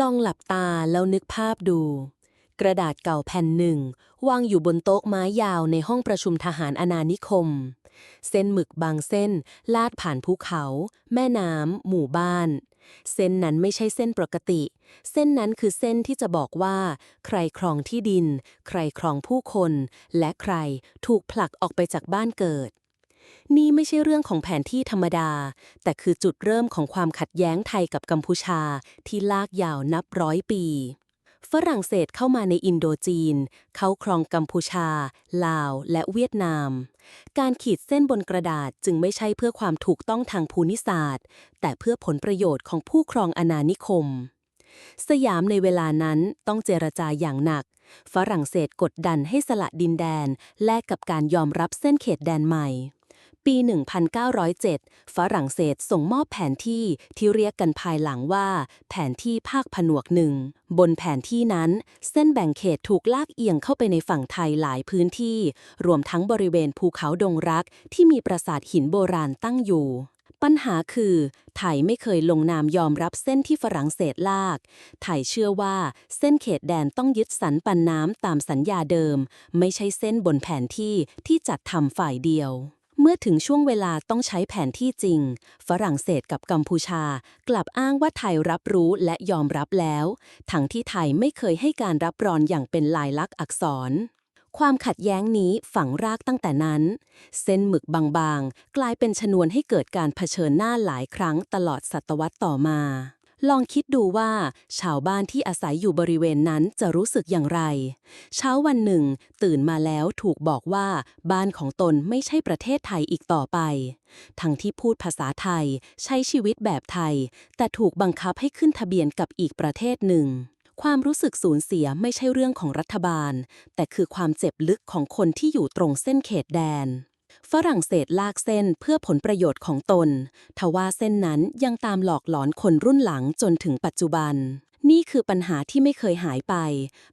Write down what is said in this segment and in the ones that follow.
ลองหลับตาแล้วนึกภาพดู กระดาษเก่าแผ่นหนึ่ง วางอยู่บนโต๊ะไม้ยาวในห้องประชุมทหารอาณานิคม เส้นหมึกบางเส้น ลาดผ่านภูเขา แม่น้ำหมู่บ้าน เส้นนั้นไม่ใช่เส้นปกติ เส้นนั้นคือเส้นที่จะบอกว่า ใครครองที่ดิน ใครครองผู้คน และใครถูกผลักออกไปจากบ้านเกิด นี่ไม่ใช่เรื่องของแผนที่ธรรมดา แต่คือจุดเริ่มของความขัดแย้งไทยกับกัมพูชาที่ลากยาวนับร้อยปี ฝรั่งเศสเข้ามาในอินโดจีน เขาครองกัมพูชา ลาว และเวียดนาม การขีดเส้นบนกระดาษจึงไม่ใช่เพื่อความถูกต้องทางภูมิศาสตร์ แต่เพื่อผลประโยชน์ของผู้ครองอาณานิคม สยามในเวลานั้นต้องเจรจาอย่างหนักฝรั่งเศสกดดันให้สละดินแดน แลกกับการยอมรับเส้นเขตแดนใหม่ ปี 1907 ฝรั่งเศสส่งมอบแผนที่ที่เรียกกันภายหลังว่า แผนที่ภาคผนวกหนึ่ง บนแผนที่นั้น เส้นแบ่งเขตถูกลากเอียงเข้าไปในฝั่งไทยหลายพื้นที่ รวมทั้งบริเวณภูเขาดงรักที่มีปราสาทหินโบราณตั้งอยู่ปัญหาคือ ไทยไม่เคยลงนามยอมรับเส้นที่ฝรั่งเศสลาก ไทยเชื่อว่าเส้นเขตแดนต้องยึดสันปันน้ำตามสัญญาเดิม ไม่ใช่เส้นบนแผนที่ที่จัดทำฝ่ายเดียว เมื่อถึงช่วงเวลาต้องใช้แผนที่จริง ฝรั่งเศสกับกัมพูชา กลับอ้างว่าไทยรับรู้และยอมรับแล้ว ทั้งที่ไทยไม่เคยให้การรับรองอย่างเป็นลายลักษณ์อักษร ความขัดแย้งนี้ฝังรากตั้งแต่นั้น เส้นหมึกบางๆ กลายเป็นชนวนให้เกิดการเผชิญหน้าหลายครั้งตลอดศตวรรษต่อมา ลองคิดดูว่า ชาวบ้านที่อาศัยอยู่บริเวณนั้นจะรู้สึกอย่างไร เช้าวันหนึ่ง ตื่นมาแล้วถูกบอกว่า บ้านของตนไม่ใช่ประเทศไทยอีกต่อไป ทั้งที่พูดภาษาไทย ใช้ชีวิตแบบไทย แต่ถูกบังคับให้ขึ้นทะเบียนกับอีกประเทศหนึ่ง ความรู้สึกสูญเสียไม่ใช่เรื่องของรัฐบาล แต่คือความเจ็บลึกของคนที่อยู่ตรงเส้นเขตแดน ฝรั่งเศสลากเส้นเพื่อผลประโยชน์ของตน ทว่าเส้นนั้นยังตามหลอกหลอนคนรุ่นหลังจนถึงปัจจุบัน นี่คือปัญหาที่ไม่เคยหายไป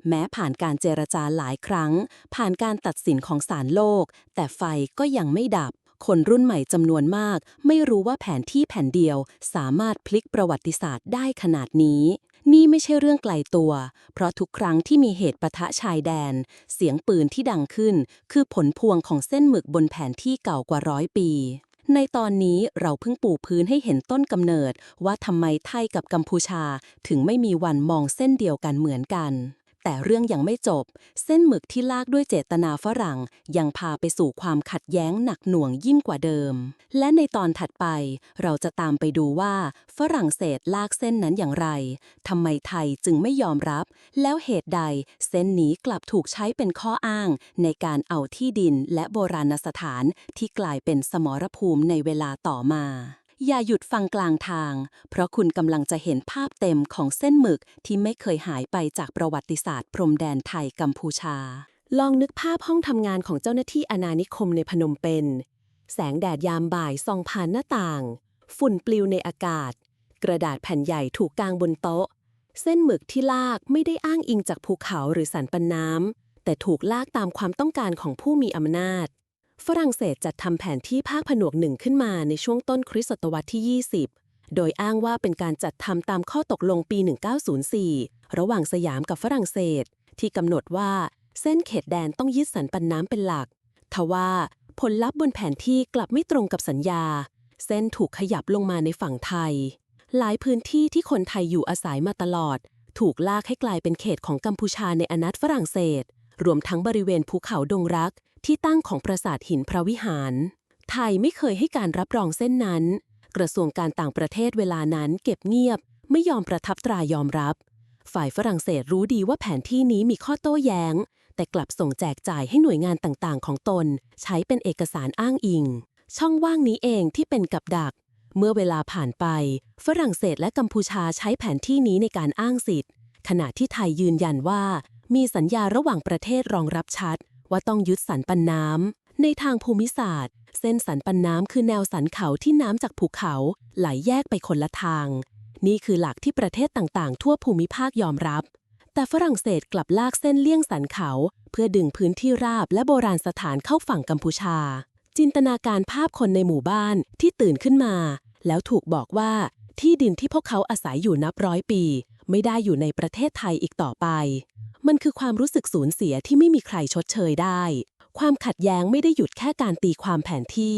แม้ผ่านการเจรจาหลายครั้ง ผ่านการตัดสินของศาลโลก แต่ไฟก็ยังไม่ดับ คนรุ่นใหม่จำนวนมาก ไม่รู้ว่าแผนที่แผ่นเดียวสามารถพลิกประวัติศาสตร์ได้ขนาดนี้ นี่ไม่ใช่เรื่องไกลตัว เพราะทุกครั้งที่มีเหตุปะทะชายแดน เสียงปืนที่ดังขึ้น คือผลพวงของเส้นหมึกบนแผนที่เก่ากว่าร้อยปี ในตอนนี้เราเพิ่งปูพื้นให้เห็นต้นกำเนิด ว่าทำไมไทยกับกัมพูชาถึงไม่มีวันมองเส้นเดียวกันเหมือนกัน แต่เรื่องยังไม่จบ เส้นหมึกที่ลากด้วยเจตนาฝรั่ง ยังพาไปสู่ความขัดแย้งหนักหน่วงยิ่งกว่าเดิม และในตอนถัดไป เราจะตามไปดูว่า ฝรั่งเศสลากเส้นนั้นอย่างไรทำไมไทยจึงไม่ยอมรับ แล้วเหตุใด เส้นนี้กลับถูกใช้เป็นข้ออ้าง ในการเอาที่ดินและโบราณสถานที่กลายเป็นสมรภูมิในเวลาต่อมา อย่าหยุดฟังกลางทาง เพราะคุณกำลังจะเห็นภาพเต็มของเส้นหมึกที่ไม่เคยหายไปจากประวัติศาสตร์ พรมแดนไทยกัมพูชา ลองนึกภาพห้องทำงานของเจ้าหน้าที่อาณานิคมในพนมเปญแสงแดดยามบ่ายส่องผ่านหน้าต่าง ฝุ่นปลิวในอากาศ กระดาษแผ่นใหญ่ถูกกางบนโต๊ะ เส้นหมึกที่ลากไม่ได้อ้างอิงจากภูเขาหรือสันปันน้ำแต่ถูกลากตามความต้องการของผู้มีอำนาจ ฝรั่งเศสจัดทำแผนที่ภาคผนวกหนึ่งขึ้นมาในช่วงต้นคริสตศตวรรษที่ 20 โดยอ้างว่าเป็นการจัดทำตามข้อตกลงปี 1904 ระหว่างสยามกับฝรั่งเศส ที่กำหนดว่าเส้นเขตแดนต้องยึดสันปันน้ำเป็นหลัก ทว่าผลลัพธ์บนแผนที่กลับไม่ตรงกับสัญญา เส้นถูกขยับลงมาในฝั่งไทย หลายพื้นที่ที่คนไทยอยู่อาศัยมาตลอด ถูกลากให้กลายเป็นเขตของกัมพูชาในอาณาฝรั่งเศส รวมทั้งบริเวณภูเขาดงรัก ที่ตั้งของปราสาทหินพระวิหาร ไทยไม่เคยให้การรับรองเส้นนั้น กระทรวงการต่างประเทศเวลานั้นเก็บเงียบ ไม่ยอมประทับตรายอมรับ ฝ่ายฝรั่งเศสรู้ดีว่าแผนที่นี้มีข้อโต้แย้ง แต่กลับส่งแจกจ่ายให้หน่วยงานต่างๆ ของตน ใช้เป็นเอกสารอ้างอิง ช่องว่างนี้เองที่เป็นกับดัก เมื่อเวลาผ่านไป ฝรั่งเศสและกัมพูชาใช้แผนที่นี้ในการอ้างสิทธิ์ ขณะที่ไทยยืนยันว่ามีสัญญาระหว่างประเทศรองรับชัด ว่าต้องยึดสันปันน้ำในทางภูมิศาสตร์ เส้นสันปันน้ำคือแนวสันเขาที่น้ำจากภูเขาไหลแยกไปคนละทาง นี่คือหลักที่ประเทศต่างๆ ทั่วภูมิภาคยอมรับ แต่ฝรั่งเศสกลับลากเส้นเลี่ยงสันเขา เพื่อดึงพื้นที่ราบและโบราณสถานเข้าฝั่งกัมพูชา จินตนาการภาพคนในหมู่บ้านที่ตื่นขึ้นมา แล้วถูกบอกว่าที่ดินที่พวกเขาอาศัยอยู่นับร้อยปี ไม่ได้อยู่ในประเทศไทยอีกต่อไป มันคือความรู้สึกสูญเสียที่ไม่มีใครชดเชยได้ ความขัดแย้งไม่ได้หยุดแค่การตีความแผนที่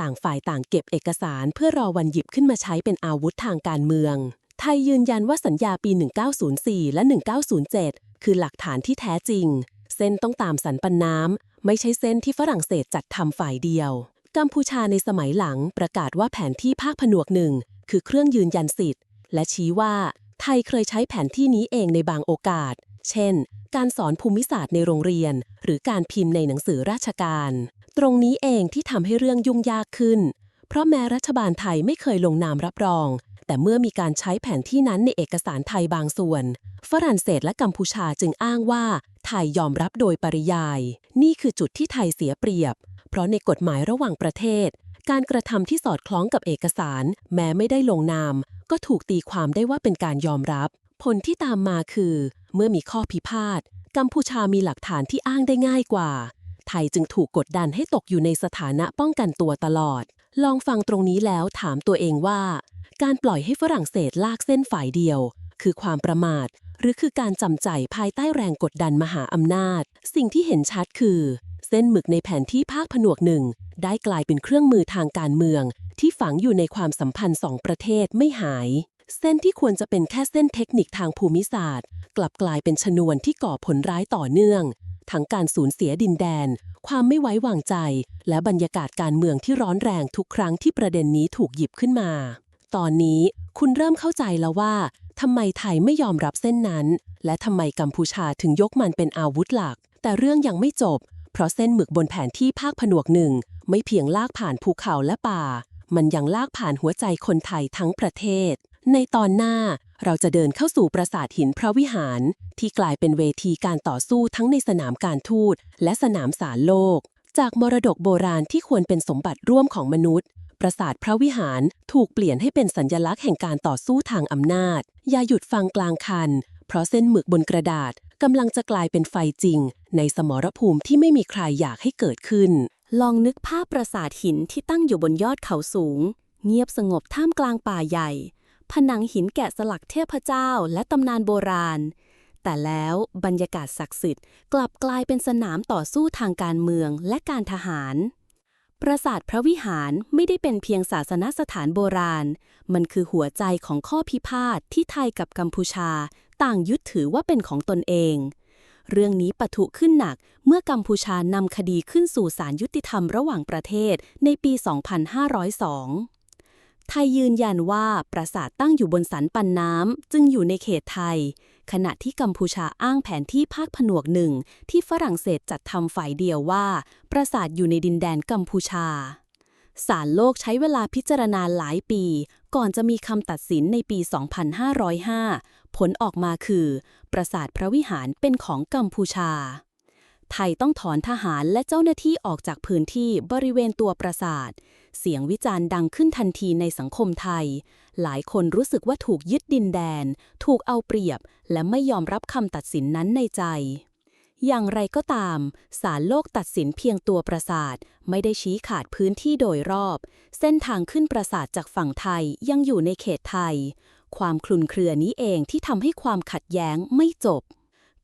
ต่างฝ่ายต่างเก็บเอกสารเพื่อรอวันหยิบขึ้นมาใช้เป็นอาวุธทางการเมือง ไทยยืนยันว่าสัญญาปี 1904 และ 1907 คือหลักฐานที่แท้จริง เส้นต้องตามสันปันน้ำไม่ใช่เส้นที่ฝรั่งเศสจัดทำฝ่ายเดียว กัมพูชาในสมัยหลังประกาศว่าแผนที่ภาคผนวกหนึ่งคือเครื่องยืนยันสิทธิ์ และชี้ว่า ไทยเคยใช้แผนที่นี้เองในบางโอกาส เช่น การสอนภูมิศาสตร์ในโรงเรียน หรือการพิมพ์ในหนังสือราชการ ตรงนี้เองที่ทำให้เรื่องยุ่งยากขึ้น เพราะแม้รัฐบาลไทยไม่เคยลงนามรับรอง แต่เมื่อมีการใช้แผนที่นั้นในเอกสารไทยบางส่วน ฝรั่งเศสและกัมพูชาจึงอ้างว่า ไทยยอมรับโดยปริยาย นี่คือจุดที่ไทยเสียเปรียบ เพราะในกฎหมายระหว่างประเทศ การกระทำที่สอดคล้องกับเอกสาร แม้ไม่ได้ลงนาม ก็ถูกตีความได้ว่าเป็นการยอมรับ ผลที่ตามมาคือ เมื่อมีข้อพิพาทกัมพูชามีหลักฐานที่อ้างได้ง่ายกว่า ไทยจึงถูกกดดันให้ตกอยู่ในสถานะป้องกันตัวตลอด ลองฟังตรงนี้แล้วถามตัวเองว่า การปล่อยให้ฝรั่งเศสลากเส้นฝ่ายเดียว คือความประมาท หรือคือการจำใจภายใต้แรงกดดันมหาอำนาจ สิ่งที่เห็นชัดคือ เส้นหมึกในแผนที่ภาคผนวกหนึ่งได้กลายเป็นเครื่องมือทางการเมือง ที่ฝังอยู่ในความสัมพันธ์สองประเทศไม่หาย เส้นที่ควรจะเป็นแค่เส้นเทคนิคทางภูมิศาสตร์ กลับกลายเป็นชนวนที่ก่อผลร้ายต่อเนื่อง ทั้งการสูญเสียดินแดน ความไม่ไว้วางใจ และบรรยากาศการเมืองที่ร้อนแรงทุกครั้งที่ประเด็นนี้ถูกหยิบขึ้นมา ตอนนี้คุณเริ่มเข้าใจแล้วว่าทำไมไทยไม่ยอมรับเส้นนั้น และทำไมกัมพูชาถึงยกมันเป็นอาวุธหลัก แต่เรื่องยังไม่จบ เพราะเส้นหมึกบนแผนที่ภาคผนวกหนึ่งไม่เพียงลากผ่านภูเขาและป่า มันยังลากผ่านหัวใจคนไทยทั้งประเทศ ในตอนหน้าเราจะเดินเข้าสู่ปราสาทหินพระวิหาร ที่กลายเป็นเวทีการต่อสู้ทั้งในสนามการทูตและสนามสารโลก จากมรดกโบราณที่ควรเป็นสมบัติร่วมของมนุษย์ ปราสาทพระวิหารถูกเปลี่ยนให้เป็นสัญลักษณ์แห่งการต่อสู้ทางอำนาจ อย่าหยุดฟังกลางคัน เพราะเส้นหมึกบนกระดาษ กำลังจะกลายเป็นไฟจริง ในสมรภูมิที่ไม่มีใครอยากให้เกิดขึ้น ลองนึกภาพปราสาทหินที่ตั้งอยู่บนยอดเขาสูง เงียบสงบท่ามกลางป่าใหญ่ ผนังหินแกะสลักเทพเจ้าและตำนานโบราณ แต่แล้วบรรยากาศศักดิ์สิทธิ์กลับกลายเป็นสนามต่อสู้ทางการเมืองและการทหารปราสาทพระวิหารไม่ได้เป็นเพียงศาสนสถานโบราณ มันคือหัวใจของข้อพิพาทที่ไทยกับกัมพูชา ต่างยึดถือว่าเป็นของตนเอง เรื่องนี้ปะทุขึ้นหนักเมื่อกัมพูชานำคดีขึ้นสู่ศาลยุติธรรมระหว่างประเทศในปี 2502 ไทยยืนยันว่าปราสาทตั้งอยู่บนสันปันน้ำจึงอยู่ในเขตไทย ขณะที่กัมพูชาอ้างแผนที่ภาคผนวกหนึ่งที่ฝรั่งเศสจัดทำฝ่ายเดียวว่า ปราสาทอยู่ในดินแดนกัมพูชาศาลโลกใช้เวลาพิจารณาหลายปี ก่อนจะมีคำตัดสินในปี 2505 ผลออกมาคือ ปราสาทพระวิหารเป็นของกัมพูชา ไทยต้องถอนทหารและเจ้าหน้าที่ออกจากพื้นที่บริเวณตัวปราสาท เสียงวิจารณ์ดังขึ้นทันทีในสังคมไทย หลายคนรู้สึกว่าถูกยึดดินแดน ถูกเอาเปรียบ และไม่ยอมรับคำตัดสินนั้นในใจอย่างไรก็ตาม ศาลโลกตัดสินเพียงตัวปราสาท ไม่ได้ชี้ขาดพื้นที่โดยรอบ เส้นทางขึ้นปราสาทจากฝั่งไทยยังอยู่ในเขตไทย ความคลุนเครือนี้เองที่ทำให้ความขัดแย้งไม่จบ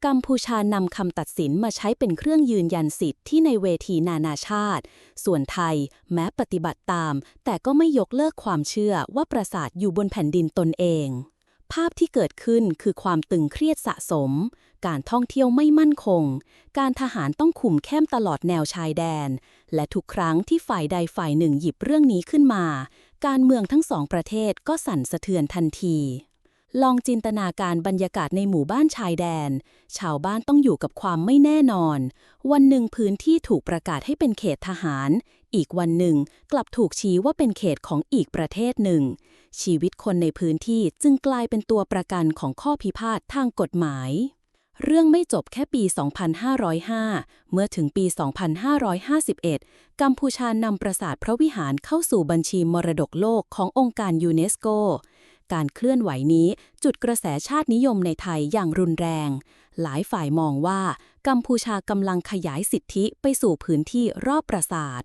กัมพูชานำคำตัดสินมาใช้เป็นเครื่องยืนยันสิทธิ์ที่ในเวทีนานาชาติ ส่วนไทยแม้ปฏิบัติตาม แต่ก็ไม่ยกเลิกความเชื่อว่าปราสาทอยู่บนแผ่นดินตนเอง ภาพที่เกิดขึ้นคือความตึงเครียดสะสม การท่องเที่ยวไม่มั่นคง การทหารต้องคุมเข้มตลอดแนวชายแดน และทุกครั้งที่ฝ่ายใดฝ่ายหนึ่งหยิบเรื่องนี้ขึ้นมา การเมืองทั้งสองประเทศก็สั่นสะเทือนทันที ลองจินตนาการบรรยากาศในหมู่บ้านชายแดน ชาวบ้านต้องอยู่กับความไม่แน่นอน วันหนึ่งพื้นที่ถูกประกาศให้เป็นเขตทหาร อีกวันหนึ่งกลับถูกชี้ว่าเป็นเขตของอีกประเทศหนึ่ง ชีวิตคนในพื้นที่จึงกลายเป็นตัวประกันของข้อพิพาททางกฎหมาย เรื่องไม่จบแค่ปี 2505 เมื่อถึงปี 2551 กัมพูชานำปราสาทพระวิหารเข้าสู่บัญชีมรดกโลกขององค์การยูเนสโก การเคลื่อนไหวนี้จุดกระแสชาตินิยมในไทยอย่างรุนแรง หลายฝ่ายมองว่า กัมพูชากำลังขยายสิทธิไปสู่พื้นที่รอบปราสาท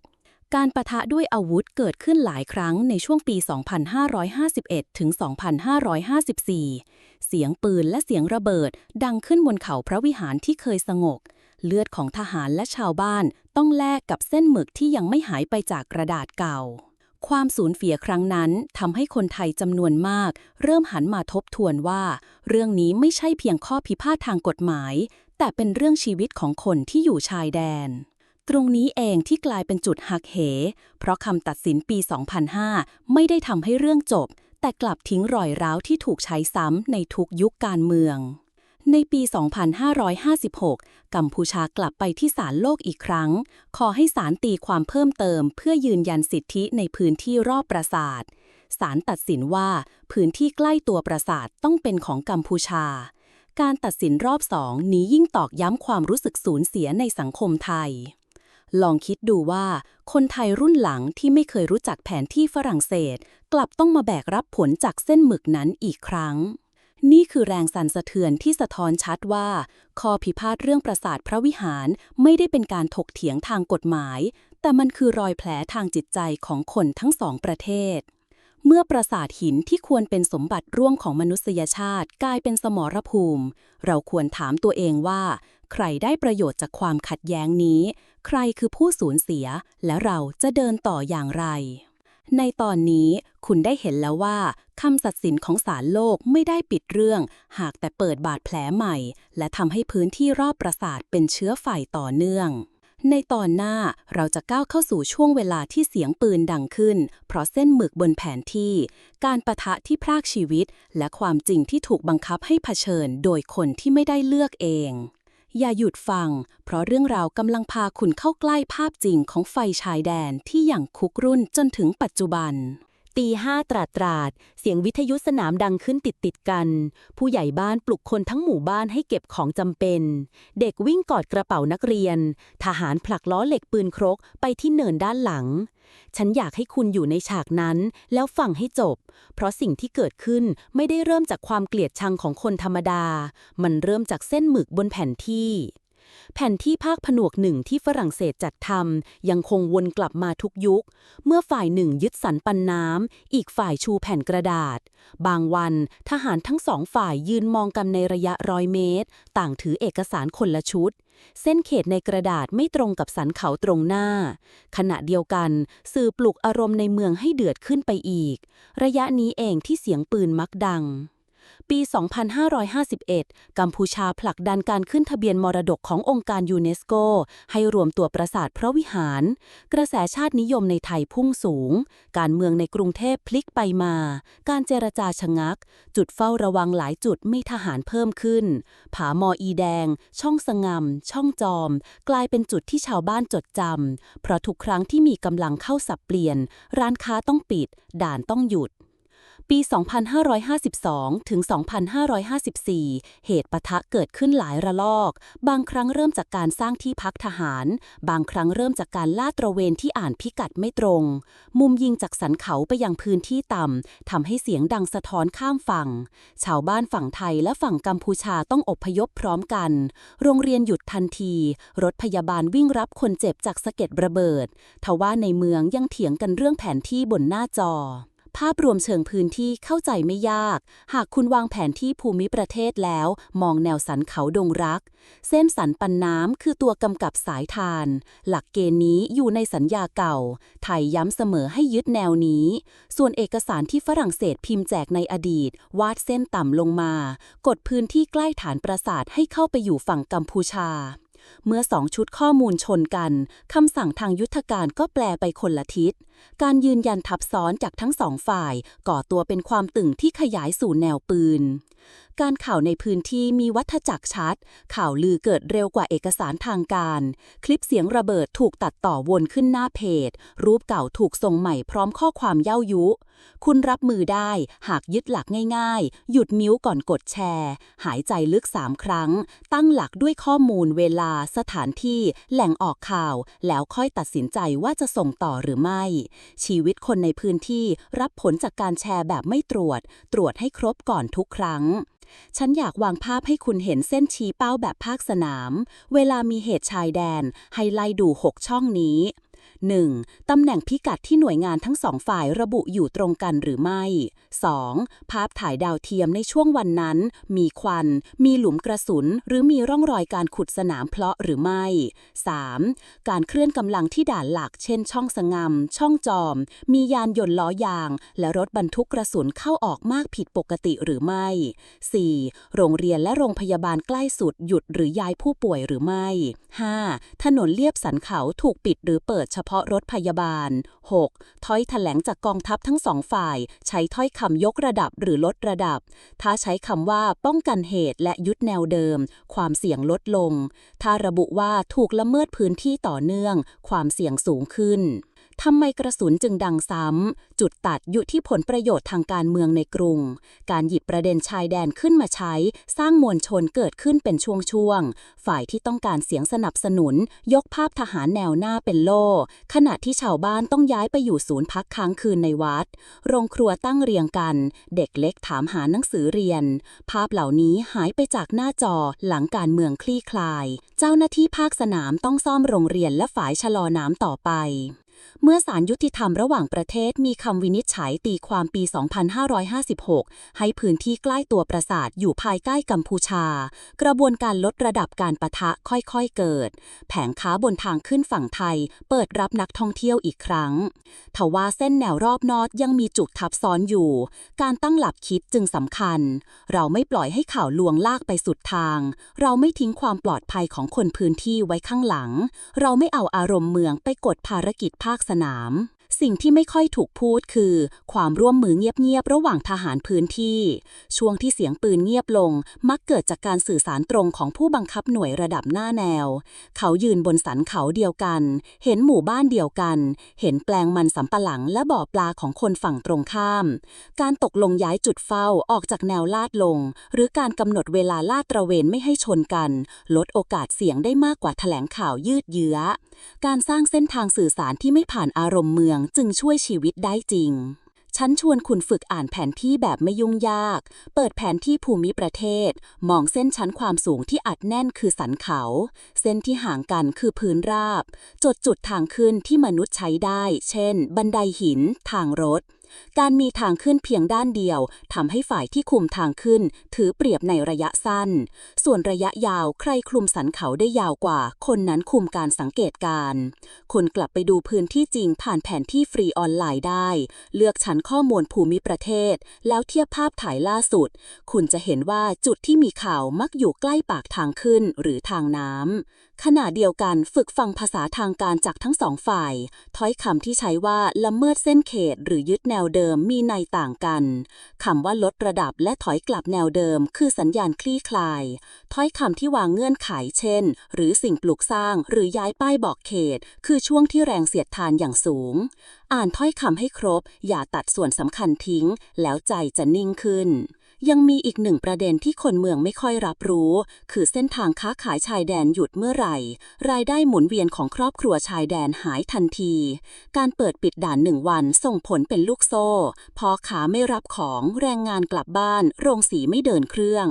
การประทะด้วยอาวุธเกิดขึ้นหลายครั้งในช่วงปี 2551 ถึง 2554 เสียงปืนและเสียงระเบิดดังขึ้นบนเขาพระวิหารที่เคยสงบ เลือดของทหารและชาวบ้านต้องแลกกับเส้นหมึกที่ยังไม่หายไปจากกระดาษเก่า ความสูญเสียครั้งนั้นทำให้คนไทยจำนวนมาก เริ่มหันมาทบทวนว่า เรื่องนี้ไม่ใช่เพียงข้อพิพาททางกฎหมาย แต่เป็นเรื่องชีวิตของคนที่อยู่ชายแดน ตรงนี้เองที่กลายเป็นจุดหักเห เพราะคำตัดสินปี 2005 ไม่ได้ทำให้เรื่องจบ แต่กลับทิ้งรอยร้าวที่ถูกใช้ซ้ำในทุกยุคการเมือง ในปี 2556 กัมพูชากลับไปที่ศาลโลกอีกครั้ง ขอให้ศาลตีความเพิ่มเติม เพื่อยืนยันสิทธิในพื้นที่รอบปราสาทศาลตัดสินว่าพื้นที่ใกล้ตัวปราสาทต้องเป็นของกัมพูชา การตัดสินรอบสองนี้ยิ่งตอกย้ำความรู้สึกสูญเสียในสังคมไทย ลองคิดดูว่า คนไทยรุ่นหลังที่ไม่เคยรู้จักแผนที่ฝรั่งเศส กลับต้องมาแบกรับผลจากเส้นหมึกนั้นอีกครั้ง นี่คือแรงสั่นสะเทือนที่สะท้อนชัดว่า ข้อพิพาทเรื่องปราสาทพระวิหารไม่ได้เป็นการถกเถียงทางกฎหมาย แต่มันคือรอยแผลทางจิตใจของคนทั้งสองประเทศเมื่อปราสาทหินที่ควรเป็นสมบัติร่วมของมนุษยชาติกลายเป็นสมรภูมิ เราควรถามตัวเองว่า ใครได้ประโยชน์จากความขัดแย้งนี้ ใครคือผู้สูญเสีย และเราจะเดินต่ออย่างไร ในตอนนี้คุณได้เห็นแล้วว่าคำตัดสินของศาลโลกไม่ได้ปิดเรื่อง หากแต่เปิดบาดแผลใหม่ และทำให้พื้นที่รอบปราสาทเป็นเชื้อไฟต่อเนื่องในตอนหน้าเราจะก้าวเข้าสู่ช่วงเวลาที่เสียงปืนดังขึ้น เพราะเส้นหมึกบนแผนที่ การประทะที่พรากชีวิต และความจริงที่ถูกบังคับให้เผชิญโดยคนที่ไม่ได้เลือกเอง อย่าหยุดฟัง เพราะเรื่องราวกำลังพาคุณเข้าใกล้ภาพจริงของไฟชายแดนที่อย่างคุกรุ่นจนถึงปัจจุบัน ตีห้าตราดตราด เสียงวิทยุสนามดังขึ้นติดติดกัน ผู้ใหญ่บ้านปลุกคนทั้งหมู่บ้านให้เก็บของจำเป็น เด็กวิ่งกอดกระเป๋านักเรียน ทหารผลักล้อเหล็กปืนครกไปที่เนินด้านหลัง ฉันอยากให้คุณอยู่ในฉากนั้น แล้วฟังให้จบ เพราะสิ่งที่เกิดขึ้นไม่ได้เริ่มจากความเกลียดชังของคนธรรมดา มันเริ่มจากเส้นหมึกบนแผ่นที่ แผ่นที่ภาคผนวกหนึ่งที่ฝรั่งเศสจัดทำยังคงวนกลับมาทุกยุค เมื่อฝ่ายหนึ่งยึดสันปันน้ำ อีกฝ่ายชูแผ่นกระดาษ บางวันทหารทั้งสองฝ่ายยืนมองกันในระยะร้อยเมตร ต่างถือเอกสารคนละชุด เส้นเขตในกระดาษไม่ตรงกับสันเขาตรงหน้า ขณะเดียวกันสื่อปลุกอารมณ์ในเมืองให้เดือดขึ้นไปอีก ระยะนี้เองที่เสียงปืนมักดัง ปี 2551 กัมพูชาผลักดันการขึ้นทะเบียนมรดกขององค์การยูเนสโก ให้รวมตัวปราสาทพระวิหาร กระแสชาตินิยมในไทยพุ่งสูง การเมืองในกรุงเทพพลิกไปมา การเจรจาชะงัก จุดเฝ้าระวังหลายจุดมีทหารเพิ่มขึ้น ผามออีแดง ช่องสงำช่องจอม กลายเป็นจุดที่ชาวบ้านจดจำเพราะทุกครั้งที่มีกำลังเข้าสับเปลี่ยน ร้านค้าต้องปิด ด่านต้องหยุด ปี 2552 ถึง 2554 เหตุปะทะเกิดขึ้นหลายระลอก บางครั้งเริ่มจากการสร้างที่พักทหาร บางครั้งเริ่มจากการลาดตระเวนที่อ่านพิกัดไม่ตรง มุมยิงจากสันเขาไปยังพื้นที่ต่ำ ทำให้เสียงดังสะท้อนข้ามฝั่ง ชาวบ้านฝั่งไทยและฝั่งกัมพูชาต้องอพยพพร้อมกัน โรงเรียนหยุดทันที รถพยาบาลวิ่งรับคนเจ็บจากสะเก็ดระเบิด ทว่าในเมืองยังเถียงกันเรื่องแผนที่บนหน้าจอ ภาพรวมเชิงพื้นที่เข้าใจไม่ยาก หากคุณวางแผนที่ภูมิประเทศแล้ว มองแนวสันเขาดงรัก เส้นสันปันน้ำคือตัวกำกับสายทาน หลักเกณฑ์นี้อยู่ในสัญญาเก่า ไทยย้ำเสมอให้ยึดแนวนี้ ส่วนเอกสารที่ฝรั่งเศสพิมพ์แจกในอดีต วาดเส้นต่ำลงมา กดพื้นที่ใกล้ฐานปราสาทให้เข้าไปอยู่ฝั่งกัมพูชา เมื่อสองชุดข้อมูลชนกัน คำสั่งทางยุทธการก็แปลไปคนละทิศ การยืนยันทับซ้อนจากทั้งสองฝ่าย ก่อตัวเป็นความตึงที่ขยายสู่แนวปืน การข่าวในพื้นที่มีวัฏจักรชัด ข่าวลือเกิดเร็วกว่าเอกสารทางการ คลิปเสียงระเบิดถูกตัดต่อวนขึ้นหน้าเพจ รูปเก่าถูกส่งใหม่พร้อมข้อความเย้ายุ คุณรับมือได้หากยึดหลักง่ายๆ หยุดมิ้วก่อนกดแชร์ หายใจลึกสามครั้ง ตั้งหลักด้วยข้อมูลเวลาสถานที่ แหล่งออกข่าว แล้วค่อยตัดสินใจว่าจะส่งต่อหรือไม่ ชีวิตคนในพื้นที่รับผลจากการแชร์แบบไม่ตรวจ ตรวจให้ครบก่อนทุกครั้งฉันอยากวางภาพให้คุณเห็นเส้นชี้เป้าแบบภาคสนาม เวลามีเหตุชายแดน ให้ไล่ดู 6 ช่องนี้ 1. ตำแหน่งพิกัดที่หน่วยงานทั้งสองฝ่ายระบุอยู่ตรงกันหรือไม่ 2. ภาพถ่ายดาวเทียมในช่วงวันนั้น มีควัน มีหลุมกระสุน หรือมีร่องรอยการขุดสนามเพลาะหรือไม่ 3. การเคลื่อนกำลังที่ด่านหลัก เช่น ช่องสงมช่องจอม มียานยนต์ล้อยาง และรถบรรทุกกระสุนเข้าออกมากผิดปกติหรือไม่ 4. โรงเรียนและโรงพยาบาลใกล้สุดหยุดหรือย้ายผู้ป่วยหรือไม่ 5. ถนนเลียบสันเขาถูกปิดหรือเปิดเฉพาะรถพยาบาล 6. ถ้อยแถลงจากกองทัพทั้งสองฝ่าย ใช้ถ้อยคำยกระดับหรือลดระดับ ถ้าใช้คำว่าป้องกันเหตุและยึดแนวเดิม ความเสี่ยงลดลง ถ้าระบุว่าถูกละเมิดพื้นที่ต่อเนื่อง ความเสี่ยงสูงขึ้น ทำไมกระสุนจึงดังซ้ำ จุดตัดอยู่ที่ผลประโยชน์ทางการเมืองในกรุง การหยิบประเด็นชายแดนขึ้นมาใช้ สร้างมวลชนเกิดขึ้นเป็นช่วงๆ ฝ่ายที่ต้องการเสียงสนับสนุน ยกภาพทหารแนวหน้าเป็นโล่ ขณะที่ชาวบ้านต้องย้ายไปอยู่ศูนย์พักค้างคืนในวัด โรงครัวตั้งเรียงกัน เด็กเล็กถามหาหนังสือเรียน ภาพเหล่านี้หายไปจากหน้าจอหลังการเมืองคลี่คลาย เจ้าหน้าที่ภาคสนามต้องซ่อมโรงเรียนและฝ่ายชะลอน้ำต่อไป เมื่อศาลยุติธรรมระหว่างประเทศมีคำวินิจฉัยตีความปี 2556 ให้พื้นที่ใกล้ตัวปราสาทอยู่ภายใกล้กัมพูชา กระบวนการลดระดับการประทะค่อยๆเกิด แผงค้าบนทางขึ้นฝั่งไทย เปิดรับนักท่องเที่ยวอีกครั้งทว่าเส้นแนวรอบนอดยังมีจุดทับซ้อนอยู่ การตั้งหลักคิดจึงสำคัญ เราไม่ปล่อยให้ข่าวลวงลากไปสุดทาง เราไม่ทิ้งความปลอดภัยของคนพื้นที่ไว้ข้างหลัง เราไม่เอาอารมณ์เมืองไปกดภารกิจภาาคสนาม สิ่งที่ไม่ค่อยถูกพูดคือ ความร่วมมือเงียบๆระหว่างทหารพื้นที่ ช่วงที่เสียงปืนเงียบลง มักเกิดจากการสื่อสารตรงของผู้บังคับหน่วยระดับหน้าแนว เขายืนบนสันเขาเดียวกัน เห็นหมู่บ้านเดียวกัน เห็นแปลงมันสำปะหลังและบ่อปลาของคนฝั่งตรงข้าม การตกลงย้ายจุดเฝ้าออกจากแนวลาดลง หรือการกำหนดเวลาลาดตระเวนไม่ให้ชนกัน ลดโอกาสเสี่ยงได้มากกว่าแถลงข่าวยืดเยื้อ การสร้างเส้นทางสื่อสารที่ไม่ผ่านอารมณ์เมืองจึงช่วยชีวิตได้จริง ฉันชวนคุณฝึกอ่านแผนที่แบบไม่ยุ่งยาก เปิดแผนที่ภูมิประเทศ มองเส้นชั้นความสูงที่อัดแน่นคือสันเขา เส้นที่ห่างกันคือพื้นราบ จดจุดทางขึ้นที่มนุษย์ใช้ได้ เช่น บันไดหิน ทางรถ การมีทางขึ้นเพียงด้านเดียวทำให้ฝ่ายที่คุมทางขึ้น ถือเปรียบในระยะสั้น ส่วนระยะยาวใครคลุมสันเขาได้ยาวกว่า คนนั้นคุมการสังเกตการคุณกลับไปดูพื้นที่จริงผ่านแผนที่ฟรีออนไลน์ได้ เลือกชั้นข้อมูลภูมิประเทศ แล้วเทียบภาพถ่ายล่าสุด คุณจะเห็นว่าจุดที่มีข่าวมักอยู่ใกล้ปากทางขึ้นหรือทางน้ำ ขณะเดียวกันฝึกฟังภาษาทางการจากทั้งสองฝ่าย ถ้อยคำที่ใช้ว่าละเมิดเส้นเขตหรือยึดแนวเดิมมีในต่างกันคำว่าลดระดับและถอยกลับแนวเดิม คือสัญญาณคลี่คลาย ถ้อยคำที่วางเงื่อนไขเช่น หรือสิ่งปลูกสร้างหรือย้ายป้ายบอกเขต คือช่วงที่แรงเสียดทานอย่างสูง อ่านถ้อยคำให้ครบ อย่าตัดส่วนสำคัญทิ้ง แล้วใจจะนิ่งขึ้น ยังมีอีกหนึ่งประเด็นที่คนเมืองไม่ค่อยรับรู้ คือเส้นทางค้าขายชายแดนหยุดเมื่อไหร่ รายได้หมุนเวียนของครอบครัวชายแดนหายทันที การเปิดปิดด่านหนึ่งวันส่งผลเป็นลูกโซ่พอขาไม่รับของแรงงานกลับบ้าน โรงสีไม่เดินเครื่อง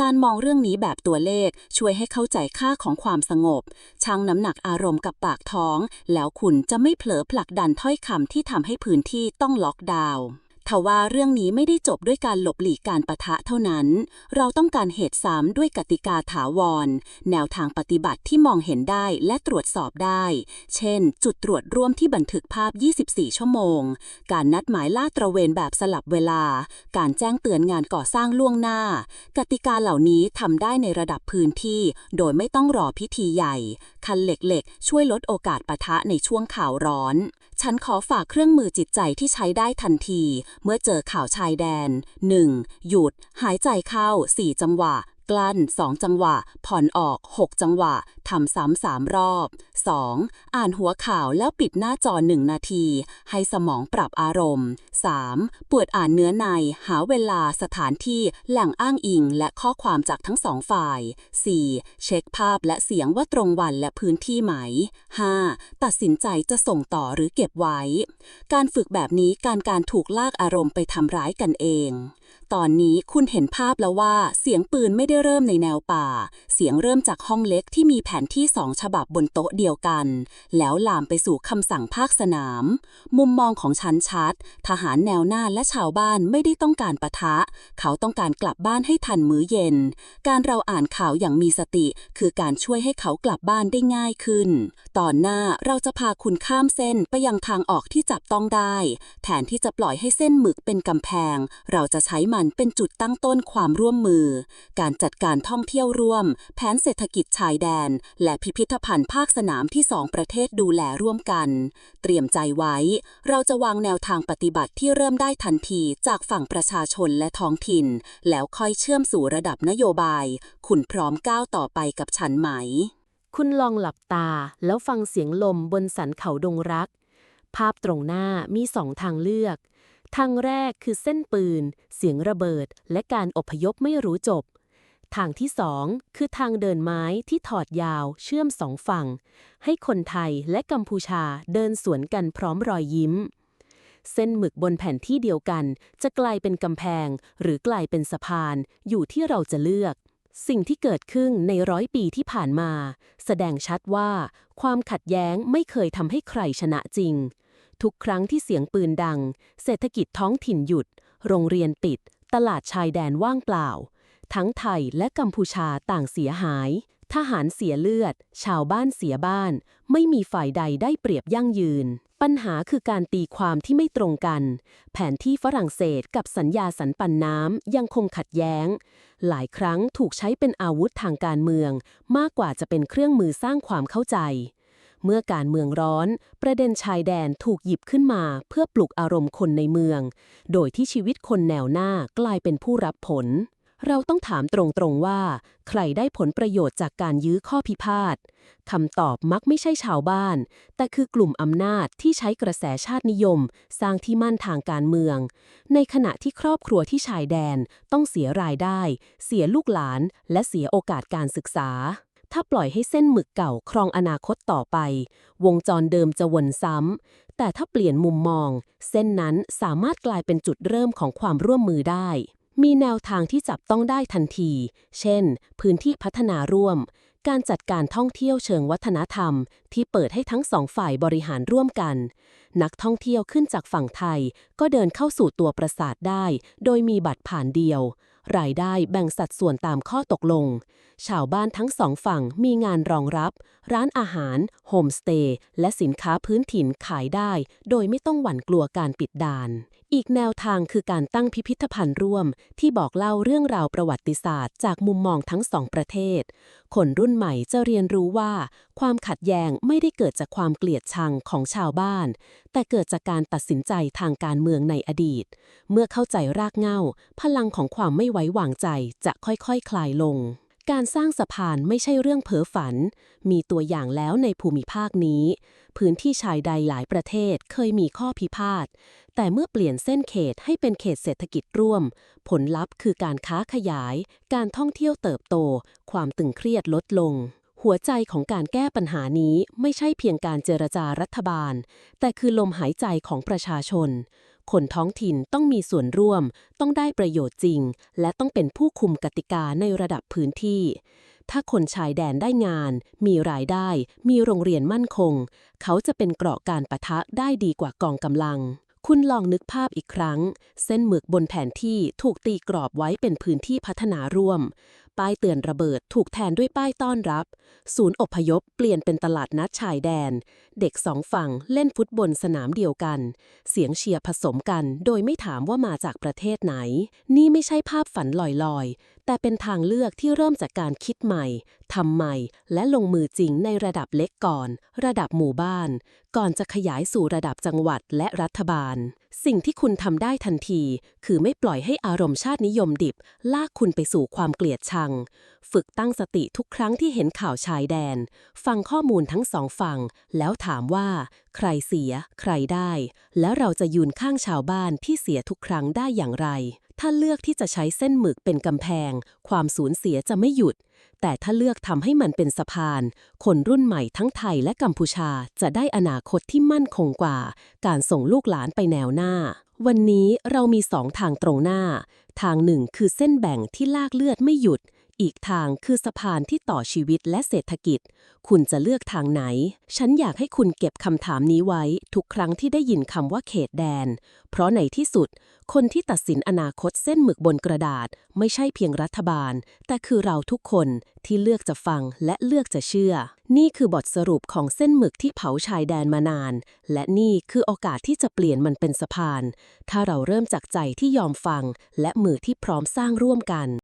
การมองเรื่องนี้แบบตัวเลขช่วยให้เข้าใจค่าของความสงบชั่งน้ำหนักอารมณ์กับปากท้อง แล้วคุณจะไม่เผลอผลักดันถ้อยคำที่ทำให้พื้นที่ต้องล็อกดาวน์ ทว่าเรื่องนี้ไม่ได้จบด้วยการหลบหลีกการประทะเท่านั้น เราต้องการเหตุซ้ำด้วยกติกาถาวร แนวทางปฏิบัติที่มองเห็นได้และตรวจสอบได้ เช่น จุดตรวจร่วมที่บันทึกภาพ 24 ชั่วโมง การนัดหมายล่าตระเวนแบบสลับเวลา การแจ้งเตือนงานก่อสร้างล่วงหน้า กติกาเหล่านี้ทำได้ในระดับพื้นที่ โดยไม่ต้องรอพิธีใหญ่ คันเหล็กๆ ช่วยลดโอกาสปะทะในช่วงข่าวร้อน ฉันขอฝากเครื่องมือจิตใจที่ใช้ได้ทันที เมื่อเจอข่าวชายแดน 1. หยุด หายใจเข้า 4 จังหวะ กลั้น 2 จังหวะ ผ่อนออก 6 จังหวะ ทำซ้ำสามรอบ 2. อ่านหัวข่าวแล้วปิดหน้าจอ 1 นาที ให้สมองปรับอารมณ์ 3. เปิดอ่านเนื้อใน หาเวลาสถานที่ แหล่งอ้างอิง และข้อความจากทั้งสองฝ่าย 4. เช็คภาพและเสียงว่าตรงวันและพื้นที่ไหม 5. ตัดสินใจจะส่งต่อหรือเก็บไว้ การฝึกแบบนี้การการถูกลากอารมณ์ไปทำร้ายกันเอง ตอนนี้คุณเห็นภาพแล้วว่าเสียงปืนไม่ได้เริ่มในแนวป่า เสียงเริ่มจากห้องเล็กที่มีแผนที่สองฉบับบนโต๊ะเดียวกัน แล้วลามไปสู่คำสั่งภาคสนาม มุมมองของฉันชัด ทหารแนวหน้าและชาวบ้านไม่ได้ต้องการปะทะ เขาต้องการกลับบ้านให้ทันมื้อเย็น การเราอ่านข่าวอย่างมีสติ คือการช่วยให้เขากลับบ้านได้ง่ายขึ้น ตอนหน้าเราจะพาคุณข้ามเส้นไปยังทางออกที่จับต้องได้ แทนที่จะปล่อยให้เส้นหมึกเป็นกำแพง เราจะใช้มันเป็นจุดตั้งต้นความร่วมมือ การจัดการท่องเที่ยวร่วม แผนเศรษฐกิจชายแดน และพิพิธภัณฑ์ภาคสนามที่สองประเทศดูแลร่วมกัน เตรียมใจไว้ เราจะวางแนวทางปฏิบัติที่เริ่มได้ทันทีจากฝั่งประชาชนและท้องถิ่น แล้วค่อยเชื่อมสู่ระดับนโยบาย คุณพร้อมก้าวต่อไปกับฉันไหม คุณลองหลับตาแล้วฟังเสียงลมบนสันเขาดงรัก ภาพตรงหน้ามีสองทางเลือก ทางแรกคือเส้นปืน เสียงระเบิด และการอพยพไม่รู้จบ ทางที่สองคือทางเดินไม้ที่ถอดยาวเชื่อมสองฝั่ง ให้คนไทยและกัมพูชาเดินสวนกันพร้อมรอยยิ้ม เส้นหมึกบนแผ่นที่เดียวกัน จะกลายเป็นกำแพง หรือกลายเป็นสะพานอยู่ที่เราจะเลือกสิ่งที่เกิดขึ้นในร้อยปีที่ผ่านมา แสดงชัดว่า ความขัดแย้งไม่เคยทำให้ใครชนะจริง ทุกครั้งที่เสียงปืนดัง เศรษฐกิจท้องถิ่นหยุด โรงเรียนปิด ตลาดชายแดนว่างเปล่า ทั้งไทยและกัมพูชาต่างเสียหาย ทหารเสียเลือด ชาวบ้านเสียบ้าน ไม่มีฝ่ายใดได้เปรียบยั่งยืน ปัญหาคือการตีความที่ไม่ตรงกัน แผนที่ฝรั่งเศสกับสัญญาสันปันน้ำยังคงขัดแย้ง หลายครั้งถูกใช้เป็นอาวุธทางการเมือง มากกว่าจะเป็นเครื่องมือสร้างความเข้าใจ เมื่อการเมืองร้อน ประเด็นชายแดนถูกหยิบขึ้นมาเพื่อปลุกอารมณ์คนในเมือง โดยที่ชีวิตคนแนวหน้ากลายเป็นผู้รับผล เราต้องถามตรงๆว่า ใครได้ผลประโยชน์จากการยื้อข้อพิพาทคำตอบมักไม่ใช่ชาวบ้าน แต่คือกลุ่มอำนาจที่ใช้กระแสชาตินิยม สร้างที่มั่นทางการเมือง ในขณะที่ครอบครัวที่ชายแดนต้องเสียรายได้ เสียลูกหลาน และเสียโอกาสการศึกษา ถ้าปล่อยให้เส้นหมึกเก่าครองอนาคตต่อไป วงจรเดิมจะวนซ้ำ แต่ถ้าเปลี่ยนมุมมอง เส้นนั้นสามารถกลายเป็นจุดเริ่มของความร่วมมือได้ มีแนวทางที่จับต้องได้ทันที เช่น พื้นที่พัฒนาร่วม การจัดการท่องเที่ยวเชิงวัฒนธรรม ที่เปิดให้ทั้งสองฝ่ายบริหารร่วมกัน นักท่องเที่ยวขึ้นจากฝั่งไทย ก็เดินเข้าสู่ตัวปราสาทได้ โดยมีบัตรผ่านเดียว รายได้แบ่งสัดส่วนตามข้อตกลง ชาวบ้านทั้งสองฝั่งมีงานรองรับ ร้านอาหาร โฮมสเตย์ และสินค้าพื้นถิ่นขายได้ โดยไม่ต้องหวั่นกลัวการปิดด่าน อีกแนวทางคือการตั้งพิพิธภัณฑ์ร่วม ที่บอกเล่าเรื่องราวประวัติศาสตร์ จากมุมมองทั้งสองประเทศ คนรุ่นใหม่จะเรียนรู้ว่าความขัดแย้งไม่ได้เกิดจากความเกลียดชังของชาวบ้าน แต่เกิดจากการตัดสินใจทางการเมืองในอดีต เมื่อเข้าใจรากเหง้า พลังของความไม่ไว้วางใจจะค่อยๆคคลายลง การสร้างสะพานไม่ใช่เรื่องเพ้อฝัน มีตัวอย่างแล้วในภูมิภาคนี้ พื้นที่ชายใดหลายประเทศเคยมีข้อพิพาท แต่เมื่อเปลี่ยนเส้นเขตให้เป็นเขตเศรษฐกิจร่วม ผลลัพธ์คือการค้าขยาย การท่องเที่ยวเติบโต ความตึงเครียดลดลง หัวใจของการแก้ปัญหานี้ไม่ใช่เพียงการเจรจารัฐบาล แต่คือลมหายใจของประชาชน คนท้องถิ่นต้องมีส่วนร่วม ต้องได้ประโยชน์จริง และต้องเป็นผู้คุมกติกาในระดับพื้นที่ ถ้าคนชายแดนได้งาน มีรายได้ มีโรงเรียนมั่นคง เขาจะเป็นเกราะการปะทะได้ดีกว่ากองกำลังคุณลองนึกภาพอีกครั้ง เส้นหมึกบนแผนที่ถูกตีกรอบไว้เป็นพื้นที่พัฒนาร่วม ป้ายเตือนระเบิดถูกแทนด้วยป้ายต้อนรับ ศูนย์อพยพเปลี่ยนเป็นตลาดนัดชายแดน เด็กสองฝั่งเล่นฟุตบอลสนามเดียวกัน เสียงเชียร์ผสมกัน โดยไม่ถามว่ามาจากประเทศไหน นี่ไม่ใช่ภาพฝันลอยๆ แต่เป็นทางเลือกที่เริ่มจากการคิดใหม่ทำใหม่ และลงมือจริงในระดับเล็กก่อน ระดับหมู่บ้าน ก่อนจะขยายสู่ระดับจังหวัดและรัฐบาล สิ่งที่คุณทำได้ทันที คือไม่ปล่อยให้อารมณ์ชาตินิยมดิบ ลากคุณไปสู่ความเกลียดชัง ฝึกตั้งสติทุกครั้งที่เห็นข่าวชายแดน ฟังข้อมูลทั้งสองฝั่ง แล้วถามว่า ใครเสีย ใครได้ แล้วเราจะยืนข้างชาวบ้านที่เสียทุกครั้งได้อย่างไร ถ้าเลือกที่จะใช้เส้นหมึกเป็นกำแพง ความสูญเสียจะไม่หยุด แต่ถ้าเลือกทำให้มันเป็นสะพาน คนรุ่นใหม่ทั้งไทยและกัมพูชาจะได้อนาคตที่มั่นคงกว่า การส่งลูกหลานไปแนวหน้า วันนี้เรามีสองทางตรงหน้า ทางหนึ่งคือเส้นแบ่งที่ลากเลือดไม่หยุด อีกทางคือสะพานที่ต่อชีวิตและเศรษฐกิจ คุณจะเลือกทางไหน ฉันอยากให้คุณเก็บคำถามนี้ไว้ ทุกครั้งที่ได้ยินคำว่าเขตแดน เพราะในที่สุด คนที่ตัดสินอนาคตเส้นหมึกบนกระดาษ ไม่ใช่เพียงรัฐบาล แต่คือเราทุกคนที่เลือกจะฟังและเลือกจะเชื่อ นี่คือบทสรุปของเส้นหมึกที่เผาชายแดนมานาน และนี่คือโอกาสที่จะเปลี่ยนมันเป็นสะพาน ถ้าเราเริ่มจากใจที่ยอมฟัง และมือที่พร้อมสร้างร่วมกัน